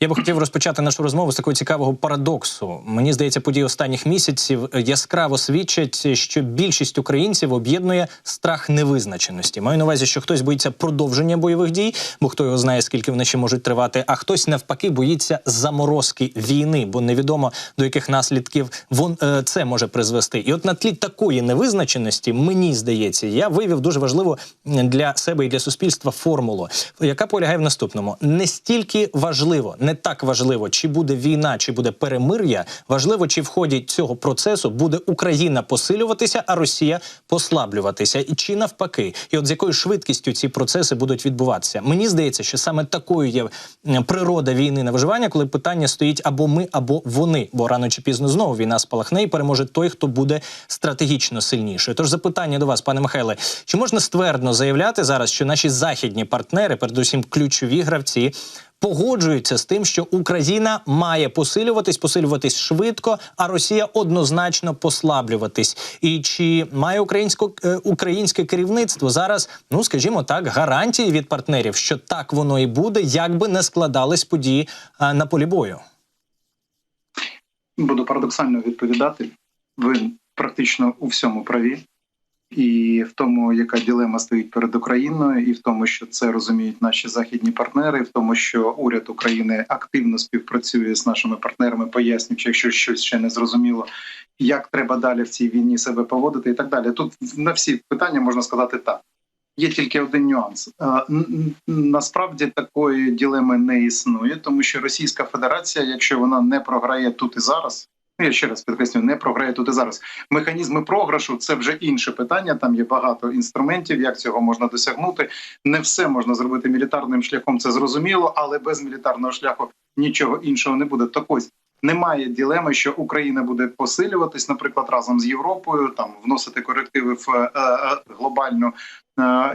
Я би хотів розпочати нашу розмову з такого цікавого парадоксу. Мені здається, події останніх місяців яскраво свідчать, що більшість українців об'єднує страх невизначеності. Маю на увазі, що хтось боїться продовження бойових дій, бо хто його знає, скільки вони ще можуть тривати, а хтось навпаки боїться заморозки війни, бо невідомо до яких наслідків вон е, це може призвести. І от на тлі такої невизначеності, мені здається, я вивів дуже важливу для себе і для суспільства формулу, яка полягає в наступному: не стільки важливо, не так важливо, чи буде війна, чи буде перемир'я. Важливо, чи в ході цього процесу буде Україна посилюватися, а Росія послаблюватися, і чи навпаки, і от з якою швидкістю ці процеси будуть відбуватися. Мені здається, що саме такою є природа війни на виживання, коли питання стоїть або ми, або вони, бо рано чи пізно знову війна спалахне і переможе той, хто буде стратегічно сильнішою. Тож запитання до вас, пане Михайле, чи можна ствердно заявляти зараз, що наші західні партнери, передусім ключові гравці, погоджуються з тим, що Україна має посилюватись, посилюватись швидко, а Росія однозначно послаблюватись. І чи має українсько е, українське керівництво зараз, ну скажімо так, гарантії від партнерів, що так воно і буде, як би не складались події е, на полі бою? Буду парадоксально відповідати. Ви практично у всьому праві, і в тому, яка ділема стоїть перед Україною, і в тому, що це розуміють наші західні партнери, і в тому, що уряд України активно співпрацює з нашими партнерами, пояснюючи, якщо щось ще не зрозуміло, як треба далі в цій війні себе поводити, і так далі. Тут на всі питання можна сказати так. Є тільки один нюанс. Е, Насправді такої ділеми не існує, тому що Російська Федерація, якщо вона не програє тут і зараз, я ще раз підкреслю, не програє тут і зараз. Механізми програшу це вже інше питання. Там є багато інструментів, як цього можна досягнути. Не все можна зробити мілітарним шляхом, це зрозуміло, але без мілітарного шляху нічого іншого не буде. Так ось немає ділеми, що Україна буде посилюватись, наприклад, разом з Європою, там вносити корективи в е, е, глобальну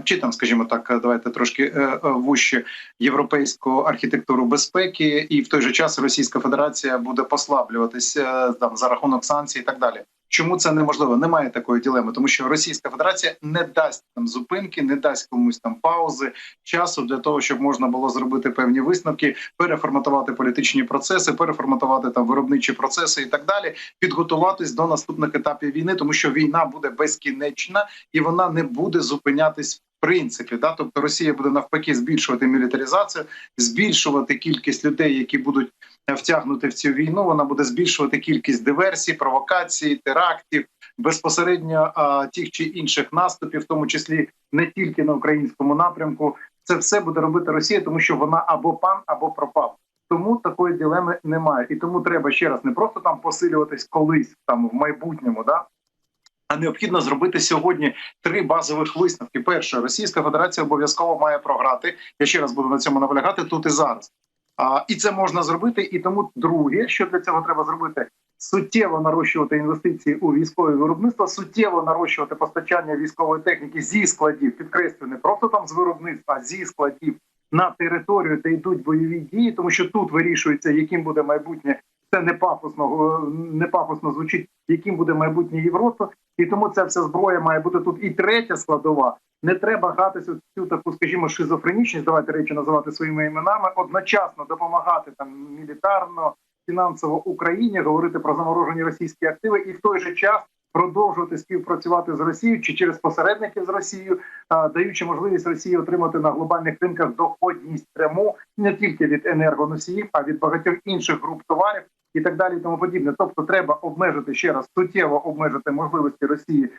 чи там, скажімо так, давайте трошки е, е, вужче європейську архітектуру безпеки, і в той же час Російська Федерація буде послаблюватися там за рахунок санкцій і так далі. Чому це неможливо? Немає такої ділеми, тому що Російська Федерація не дасть там зупинки, не дасть комусь там паузи часу для того, щоб можна було зробити певні висновки, переформатувати політичні процеси, переформатувати там виробничі процеси і так далі, підготуватись до наступних етапів війни, тому що війна буде безкінечна і вона не буде зупинятись. В принципі, да, тобто Росія буде навпаки збільшувати мілітаризацію, збільшувати кількість людей, які будуть втягнути в цю війну. Вона буде збільшувати кількість диверсій, провокацій, терактів, безпосередньо а, тих чи інших наступів, в тому числі не тільки на українському напрямку. Це все буде робити Росія, тому що вона або пан, або пропав. Тому такої дилеми немає, і тому треба ще раз не просто там посилюватись колись там в майбутньому, да а необхідно зробити сьогодні три базових висновки. Перше, Російська Федерація обов'язково має програти. Я ще раз буду на цьому наполягати тут і зараз. А, і це можна зробити. І тому друге, що для цього треба зробити, суттєво нарощувати інвестиції у військове виробництво, суттєво нарощувати постачання військової техніки зі складів, підкреслюю, не просто там з виробництва, а зі складів на територію, де йдуть бойові дії, тому що тут вирішується, яким буде майбутнє. Це не пафосно, е, не пафосно звучить, яким буде майбутнє Європи, і тому ця вся зброя має бути тут. І третя складова. Не треба гратися в цю таку, скажімо, шизофренічність, давайте речі називати своїми іменами, одночасно допомагати там мілітарно, фінансово Україні, говорити про заморожені російські активи, і в той же час продовжувати співпрацювати з Росією чи через посередників з Росією, даючи можливість Росії отримати на глобальних ринках доходність пряму не тільки від енергоносіїв, а від багатьох інших груп товарів. І так далі, і тому подібне. Тобто, треба обмежити ще раз суттєво обмежити можливості Росії е,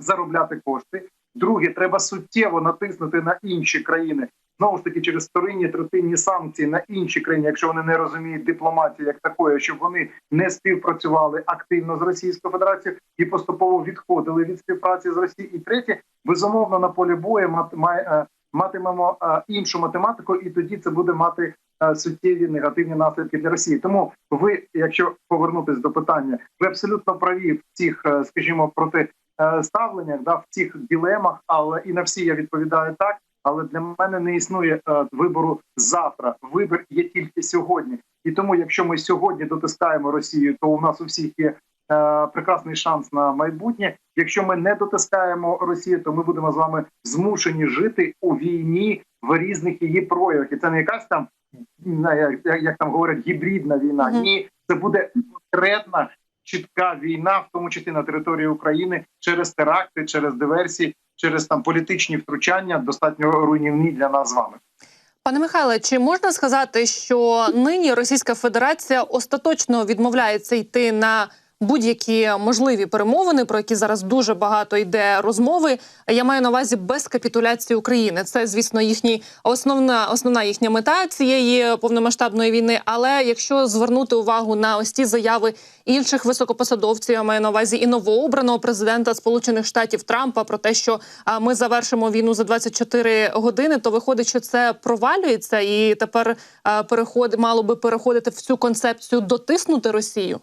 заробляти кошти. Друге, треба суттєво натиснути на інші країни знову ж таки через вторинні третинні санкції на інші країни, якщо вони не розуміють дипломатії як такої, щоб вони не співпрацювали активно з Російською Федерацією і поступово відходили від співпраці з Росією. І третє, безумовно, на полі бою мат, має, е, матимемо е, іншу математику, і тоді це буде мати суттєві негативні наслідки для Росії. Тому ви, якщо повернутись до питання, ви абсолютно праві в цих, е, скажімо, проти е, да в цих ділемах, але і на всі я відповідаю так. Але для мене не існує е, вибору завтра. Вибір є тільки сьогодні. І тому, якщо ми сьогодні дотискаємо Росію, то у нас у всіх є е, прекрасний шанс на майбутнє. Якщо ми не дотискаємо Росію, то ми будемо з вами змушені жити у війні в різних її проявах. І це не якась там як, як- там говорять гібридна війна. Мгм. Ні, це буде конкретна чітка війна, в тому числі на території України, через теракти, через диверсії, через там політичні втручання, достатньо руйнівні для нас з вами. Пане Михайле, чи можна сказати, що нині Російська Федерація остаточно відмовляється йти на будь-які можливі перемовини, про які зараз дуже багато йде розмови? Я маю на увазі без капітуляції України. Це, звісно, їхні основна основна їхня мета цієї повномасштабної війни. Але якщо звернути увагу на ось ті заяви інших високопосадовців, я маю на увазі і новообраного президента Сполучених Штатів Трампа про те, що ми завершимо війну за 24 години, то виходить, що це провалюється, і тепер переход мало би переходити в цю концепцію дотиснути Росію.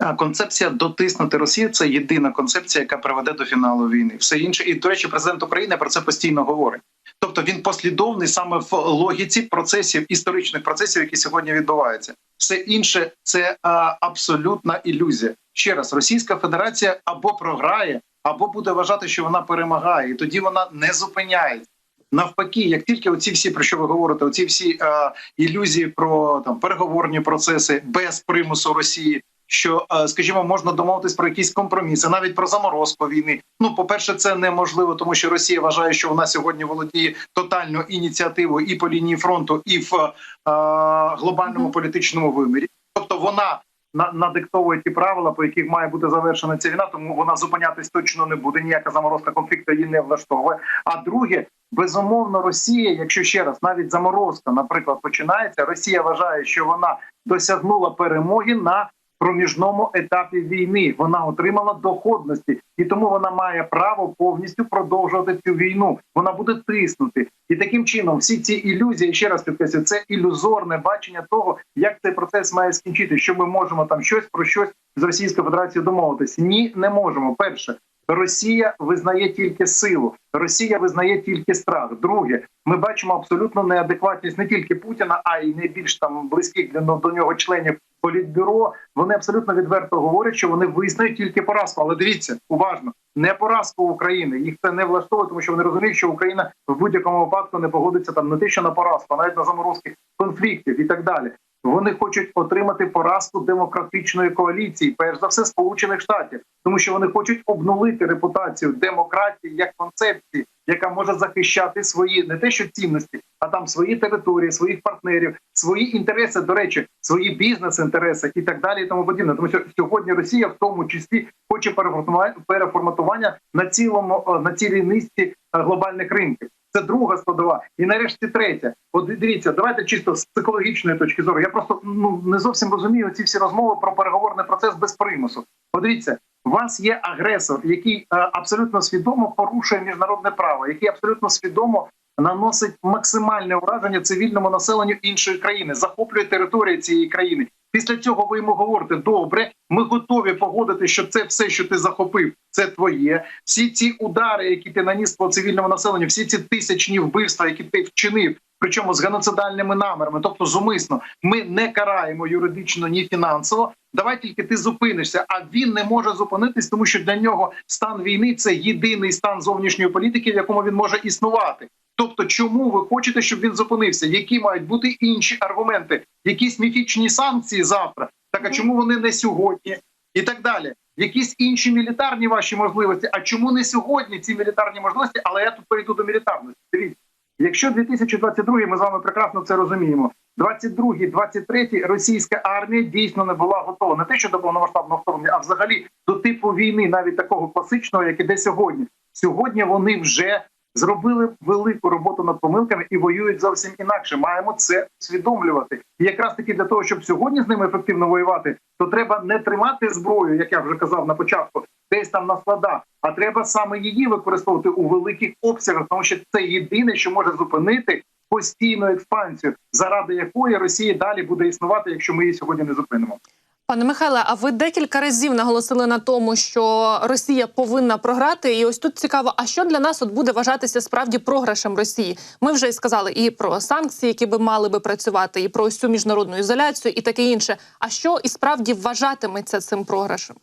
А концепція дотиснути Росію це єдина концепція, яка приведе до фіналу війни. Все інше, і до речі, президент України про це постійно говорить. Тобто він послідовний саме в логіці процесів історичних процесів, які сьогодні відбуваються. Все інше це а, абсолютна ілюзія. Ще раз, Російська Федерація або програє, або буде вважати, що вона перемагає, і тоді вона не зупиняється. Навпаки, як тільки оці всі про що ви говорите, оці всі е, ілюзії про там переговорні процеси без примусу Росії, що, е, скажімо, можна домовитись про якісь компроміси, навіть про заморозку війни. Ну, по перше, це неможливо, тому що Росія вважає, що вона сьогодні володіє тотальною ініціативою і по лінії фронту, і в е, глобальному політичному вимірі. Тобто вона на- надиктовує ті правила, по яких має бути завершена ця війна, тому вона зупинятись точно не буде. Ніяка заморозка конфлікту її не влаштовує. А друге, безумовно, Росія, якщо ще раз навіть заморозка, наприклад, починається, Росія вважає, що вона досягнула перемоги на проміжному етапі війни. Вона отримала доходності, і тому вона має право повністю продовжувати цю війну. Вона буде тиснути, і таким чином всі ці ілюзії, ще раз підкреслю, це ілюзорне бачення того, як цей процес має скінчити. Що ми можемо там щось про щось з Російською Федерацією домовитись? Ні, не можемо. Перше. Росія визнає тільки силу, Росія визнає тільки страх. Друге, ми бачимо абсолютну неадекватність не тільки Путіна, а й найбільш там близьких для до нього членів політбюро. Вони абсолютно відверто говорять, що вони визнають тільки поразку. Але дивіться уважно, не поразку України. Їх це не влаштовує, тому що вони розуміють, що Україна в будь-якому випадку не погодиться там не те, що на поразку, а навіть на заморозки конфліктів і так далі. Вони хочуть отримати поразку демократичної коаліції, перш за все сполучених штатів, тому що вони хочуть обнулити репутацію демократії як концепції, яка може захищати свої не те, що цінності, а там свої території, своїх партнерів, свої інтереси, до речі, свої бізнес-інтереси і так далі. І тому подібне. Тому що сьогодні Росія в тому числі хоче переформатування- на цілому на цілій низці е, глобальних ринків. Це друга складова, і нарешті третя. От дивіться, давайте чисто з психологічної точки зору. Я просто ну не зовсім розумію ці всі розмови про переговорний процес без примусу. Подивіться, у вас є агресор, який е, абсолютно свідомо порушує міжнародне право, який абсолютно свідомо наносить максимальне ураження цивільному населенню іншої країни, захоплює території цієї країни. Після цього ви йому говорите: добре, ми готові погодити, що це все, що ти захопив, це твоє. Всі ці удари, які ти наніс по цивільному населенню, всі ці тисячні вбивства, які ти вчинив, причому з геноцидальними намірами, тобто зумисно, ми не караємо юридично ні фінансово. Давай тільки ти зупинишся, а він не може зупинитись, тому що для нього стан війни це єдиний стан зовнішньої політики, в якому він може існувати. Тобто, чому ви хочете, щоб він зупинився? Які мають бути інші аргументи? Якісь міфічні санкції завтра? Так а чому вони не сьогодні? І так далі. Якісь інші мілітарні ваші можливості. А чому не сьогодні ці мілітарні можливості? Але я тут перейду до мілітарності. Дивіться, якщо 2022 ми з вами прекрасно це розуміємо. 22 23 російська армія дійсно не була готова не те, що до повномасштабного вторгнення, а взагалі до типу війни, навіть такого класичного, як іде сьогодні. Сьогодні вони вже зробили велику роботу над помилками і воюють зовсім інакше. Маємо це усвідомлювати. І якраз таки для того, щоб сьогодні з ними ефективно воювати, то треба не тримати зброю, як я вже казав на початку, десь там на складах, а треба саме її використовувати у великих обсягах, тому що це єдине, що може зупинити постійну експансію, заради якої Росія далі буде існувати, якщо ми її сьогодні не зупинимо. Пане Михайле, а ви декілька разів наголосили на тому, що Росія повинна програти, і ось тут цікаво, а що для нас от буде вважатися справді програшем Росії? Ми вже й сказали і про санкції, які би мали би працювати, і про ось міжнародну ізоляцію, і таке інше. А що і справді вважатиметься цим програшем?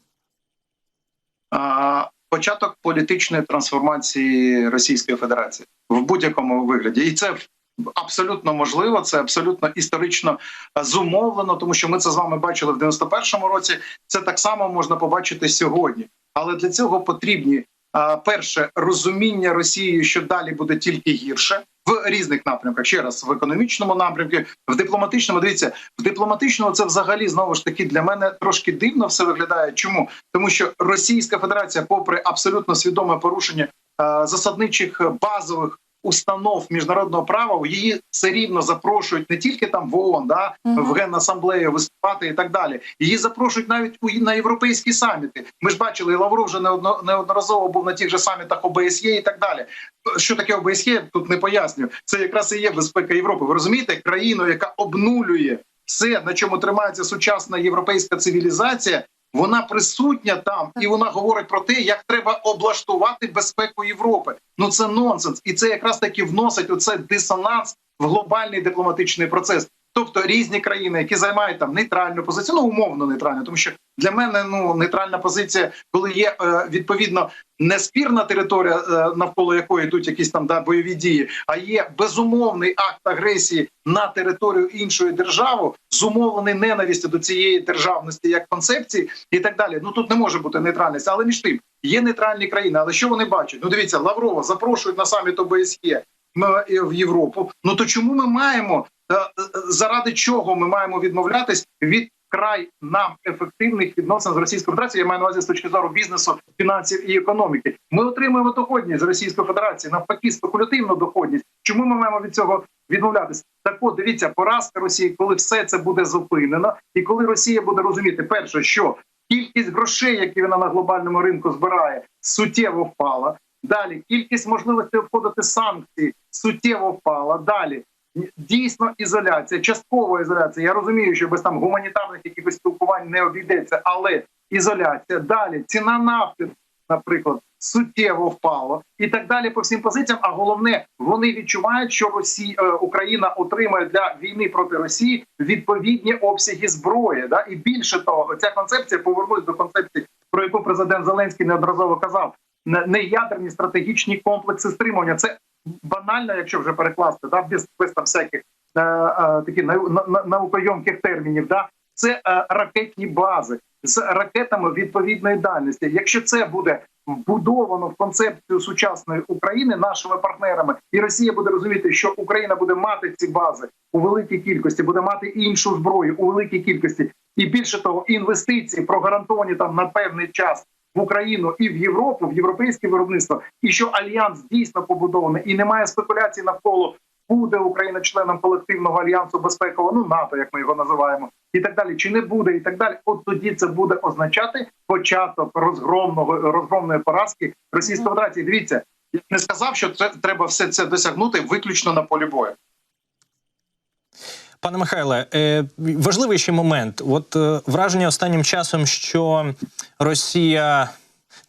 а, початок політичної трансформації Російської Федерації в будь-якому вигляді, і це абсолютно можливо. Це абсолютно історично е, зумовлено, тому що ми це з вами бачили в 91-му році. Це так само можна побачити сьогодні. Але для цього потрібні перше розуміння Росією, що далі буде тільки гірше. В різних напрямках ще раз в економічному напрямку, в дипломатичному. Дивіться, в дипломатичному це взагалі знову ж таки для мене трошки дивно все виглядає. Чому тому, що Російська Федерація, попри абсолютно свідоме порушення е, засадничих е, базових установ міжнародного права, її все рівно запрошують не тільки там в ООН, да в генасамблею виступати і так далі. Її запрошують навіть у на європейські саміти. Ми ж бачили, і Лавров вже неодно- неодноразово був на тих же самітах ОБСЄ і так далі. Що таке ОБСЄ? Тут не пояснюю. Це якраз і є безпека Європи. Ви розумієте, країну, яка обнулює все, на чому тримається сучасна європейська цивілізація. Вона присутня там, і вона говорить про те, як треба облаштувати безпеку Європи. Ну це нонсенс, і це якраз таки вносить оце дисонанс в глобальний дипломатичний процес. Тобто різні країни, які займають там нейтральну позицію, ну умовно нейтральну, тому що для мене ну нейтральна позиція, коли є е, відповідно неспірна територія, е, навколо якої йдуть якісь там да бойові дії, а є безумовний акт агресії на територію іншої держави, зумовлений ненавистю до цієї державності як концепції, і так далі. Ну тут не може бути нейтральність, але між тим є нейтральні країни. Але що вони бачать? Ну дивіться, Лаврова запрошують на саміт ОБСЄ в Європу. Ну то чому ми маємо е, е, заради чого ми маємо відмовлятись від край нам ефективних відносин з Російською Федерацією? Я маю на увазі з точки зору бізнесу, фінансів і економіки. Ми отримуємо доходність з Російської Федерації, навпаки, спекулятивну доходність. Чому ми маємо від цього відмовлятися? Так от дивіться, поразка Росії, коли все це буде зупинено, і коли Росія буде розуміти, перше, що кількість грошей, які вона на глобальному ринку збирає, суттєво впала. Далі кількість можливостей обходити санкції суттєво впала. Далі дійсно ізоляція, часткова ізоляція. Я розумію, що без там гуманітарних якихось спілкувань не обійдеться, але ізоляція. Далі ціна нафти, наприклад, суттєво впала і так далі по всім позиціям. А головне, вони відчувають, що Росія е, Україна отримає для війни проти Росії відповідні обсяги зброї. Да? І більше того, ця концепція повернусь до концепції, про яку президент Зеленський неодноразово казав. Не ядерні стратегічні комплекси стримування. Це банально, якщо вже перекласти, да, без, без там всяких е, е, таких нау- на- на- наукойомких термінів. Да, це е, ракетні бази з ракетами відповідної дальності. Якщо це буде вбудовано в концепцію сучасної України нашими партнерами, і Росія буде розуміти, що Україна буде мати ці бази у великій кількості, буде мати іншу зброю у великій кількості, і більше того, інвестиції прогарантовані там на певний час в Україну і в Європу, в європейське виробництво, і що альянс дійсно побудований, і немає спекуляцій навколо буде Україна членом колективного альянсу безпекового, ну НАТО, як ми його називаємо, і так далі. Чи не буде, і так далі. От тоді це буде означати початок розгромного розгромної поразки Російської Федерації. Дивіться, я не сказав, що це треба все це досягнути виключно на полі бою. Пане Михайле, е, важливий ще момент. От е, враження останнім часом, що Росія.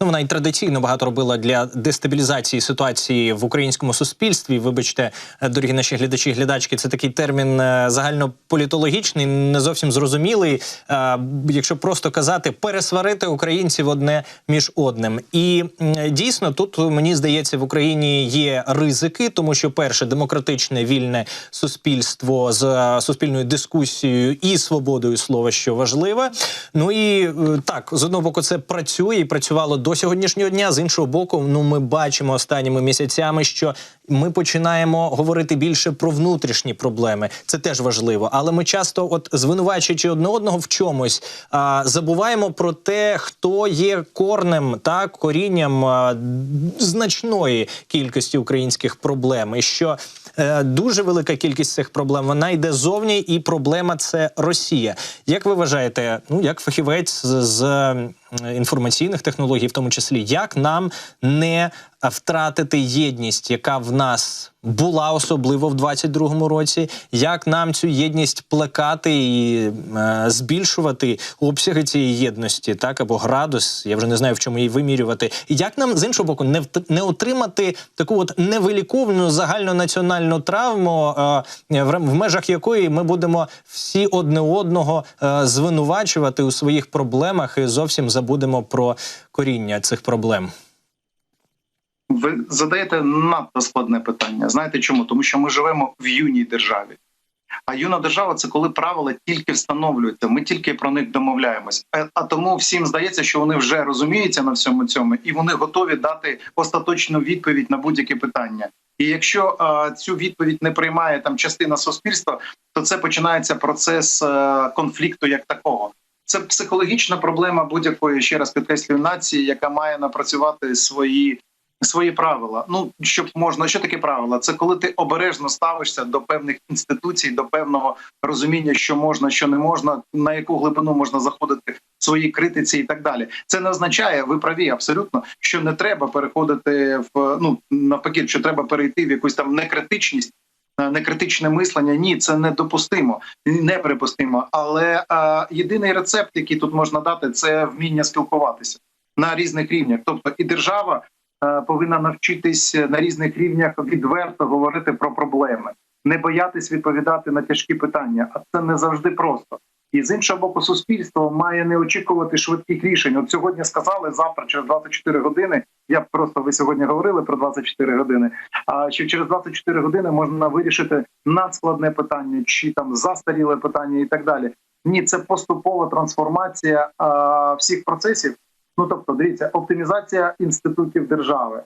Ну, вона і традиційно багато робила для дестабілізації ситуації в українському суспільстві. Вибачте, дорогі наші глядачі, глядачки, це такий термін е, загальнополітологічний, не зовсім зрозумілий. Е, Якщо просто казати, пересварити українців одне між одним. І дійсно тут мені здається в Україні є ризики, тому що перше демократичне вільне суспільство з е, суспільною дискусією і свободою слова, що важливе. Ну і так, з одного боку, це працює і працювало до сьогоднішнього дня. З іншого боку, ну ми бачимо останніми місяцями, що ми починаємо говорити більше про внутрішні проблеми. Це теж важливо. Але ми часто, от звинувачуючи одне одного в чомусь, а, забуваємо про те, хто є корнем та корінням а, значної кількості українських проблем, і що е, дуже велика кількість цих проблем вона йде зовні, і проблема це Росія. Як ви вважаєте, ну як фахівець з, з інформаційних технологій, в тому числі, як нам не втратити єдність, яка в нас була особливо в 22-му році. Як нам цю єдність плекати і е, збільшувати обсяги цієї єдності, так або градус? Я вже не знаю, в чому її вимірювати. І як нам з іншого боку не не отримати таку от невиліковну загальнонаціональну травму, е, в в межах якої ми будемо всі одне одного е, звинувачувати у своїх проблемах і зовсім забудемо про коріння цих проблем. Ви задаєте надто складне питання. Знаєте чому? Тому що ми живемо в юній державі. А юна держава це коли правила тільки встановлюються. Ми тільки про них домовляємось. А, а тому всім здається, що вони вже розуміються на всьому цьому, і вони готові дати остаточну відповідь на будь-яке питання. І якщо а, цю відповідь не приймає там частина суспільства, то це починається процес а, конфлікту як такого. Це психологічна проблема будь-якої ще раз підкреслюю нації, яка має напрацювати свої свої правила. Ну щоб можна, що таке правила? Це коли ти обережно ставишся до певних інституцій, до певного розуміння, що можна, що не можна, на яку глибину можна заходити в своїй критиці і так далі. Це не означає, ви праві абсолютно, що не треба переходити в ну навпаки, що треба перейти в якусь там некритичність. е, Некритичне мислення, ні, це недопустимо, неприпустимо. Але е, єдиний рецепт, який тут можна дати, це вміння спілкуватися на різних рівнях. Тобто і держава повинна навчитись на різних рівнях відверто говорити про проблеми, не боятись відповідати на тяжкі питання. А це не завжди просто. І з іншого боку, суспільство має не очікувати швидких рішень. От сьогодні сказали завтра, через 24 години. Я просто ви сьогодні говорили про 24 години. А що через 24 години можна вирішити надскладне питання, чи там застаріле питання, і так далі. Ні, це поступова трансформація а, всіх процесів. Ну тобто, дивіться, оптимізація інститутів держави,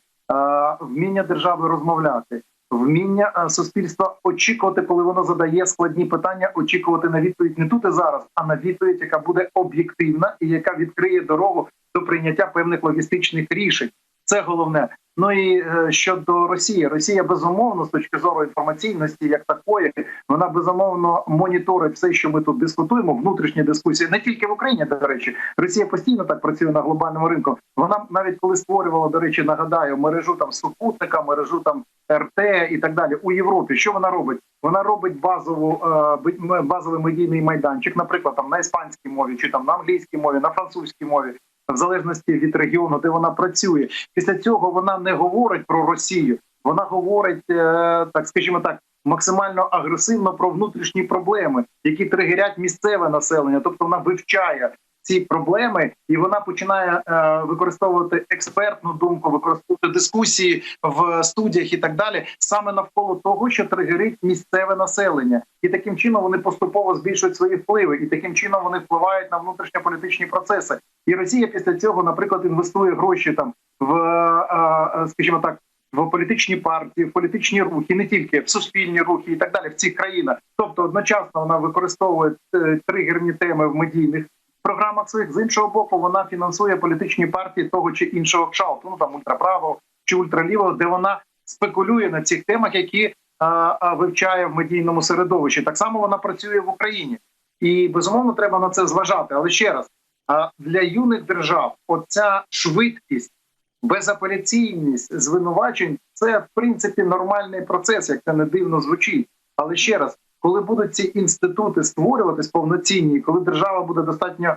вміння держави розмовляти, вміння суспільства очікувати, коли воно задає складні питання, очікувати на відповідь не тут і зараз, а на відповідь, яка буде об'єктивна і яка відкриє дорогу до прийняття певних логістичних рішень. Це головне. Ну і е, щодо Росії, Росія безумовно з точки зору інформаційності, як такої, вона безумовно моніторить все, що ми тут дискутуємо. Внутрішні дискусії не тільки в Україні. До речі, Росія постійно так працює на глобальному ринку. Вона навіть коли створювала, до речі, нагадаю, мережу там супутника, мережу там РТ і так далі у Європі. Що вона робить? Вона робить базову е, базовий медійний майданчик, наприклад, там на іспанській мові, чи там на англійській мові, на французькій мові. В залежності від регіону, де вона працює, після цього вона не говорить про Росію. Вона говорить, е, так скажімо так, максимально агресивно про внутрішні проблеми, які тригерять місцеве населення. Тобто вона вивчає ці проблеми, і вона починає е, використовувати експертну думку, використовувати дискусії в студіях і так далі, саме навколо того, що тригерить місцеве населення, і таким чином вони поступово збільшують свої впливи, і таким чином вони впливають на внутрішньополітичні процеси. І Росія після цього, наприклад, інвестує гроші там в, е, е, скажімо так. В політичні партії, в політичні рухи, не тільки в суспільні рухи і так далі в цих країнах. Тобто одночасно вона використовує е, тригерні теми в медійних програмах своїх. З іншого боку, вона фінансує політичні партії того чи іншого кшалту, ну там ультраправого чи ультралівого, де вона спекулює на цих темах, які а, а, вивчає в медійному середовищі. Так само вона працює в Україні, і безумовно треба на це зважати. Але ще раз а, для юних держав, оця швидкість, безапеляційність звинувачень це в принципі нормальний процес, як це не дивно звучить. Але ще раз, коли будуть ці інститути створюватись повноцінні, коли держава буде достатньо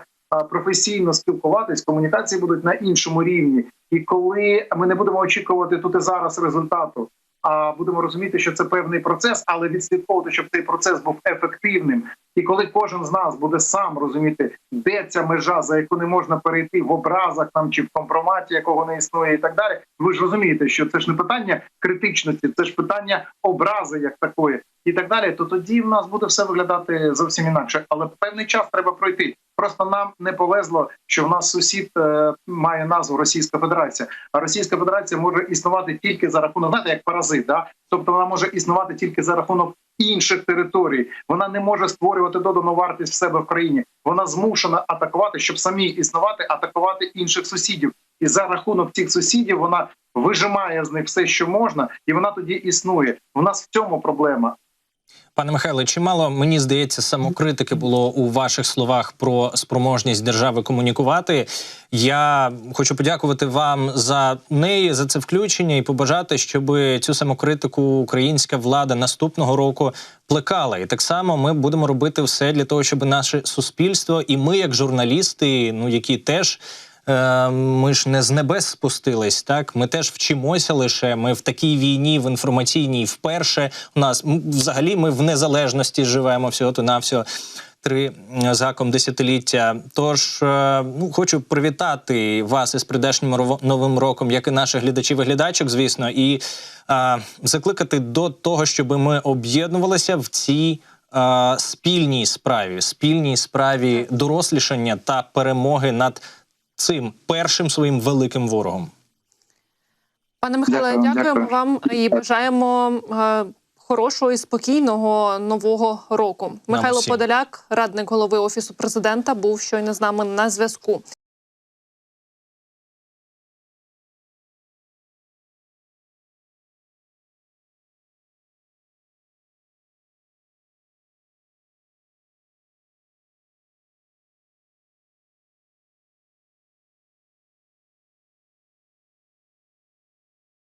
професійно спілкуватись, комунікації будуть на іншому рівні, і коли ми не будемо очікувати тут і зараз результату, а будемо розуміти, що це певний процес, але відслідковувати, щоб цей процес був ефективним. І коли кожен з нас буде сам розуміти, де ця межа, за яку не можна перейти в образах там чи в компроматі, якого не існує, і так далі. Ви ж розумієте, що це ж не питання критичності, це ж питання образи як такої, і так далі. То тоді в нас буде все виглядати зовсім інакше. Але певний час треба пройти. Просто нам не повезло, що в нас сусід е, має назву Російська Федерація. А Російська Федерація може існувати тільки за рахунок, знаєте, як паразит, да? тобто вона може існувати тільки за рахунок інших територій. Вона не може створювати додану вартість в себе в країні. Вона змушена атакувати, щоб самі існувати, атакувати інших сусідів. І за рахунок цих сусідів вона вижимає з них все, що можна, і вона тоді існує. У нас в цьому проблема. Пане Михайле, чимало мені здається, самокритики було у ваших словах про спроможність держави комунікувати. Я хочу подякувати вам за неї, за це включення і побажати, щоб цю самокритику українська влада наступного року плекала. І так само ми будемо робити все для того, щоб наше суспільство і ми, як журналісти, ну які теж. Е, Ми ж не з небес спустились, так ми теж вчимося лише. Ми в такій війні, в інформаційній, вперше у нас взагалі ми в незалежності живемо всього то навсього три м, з десятиліття. Тож е, ну хочу привітати вас із прийдешнім рово- новим роком, як і наших глядачів і глядачок, звісно, і е, закликати до того, щоб ми об'єднувалися в цій. е, Спільній справі, спільній справі дорослішання та перемоги над цим першим своїм великим ворогом. Пане Михайле, Дякую, дякуємо дякую. вам і бажаємо е, хорошого і спокійного нового року. Михайло всім. Подоляк, радник голови офісу президента, був щойно з нами на зв'язку.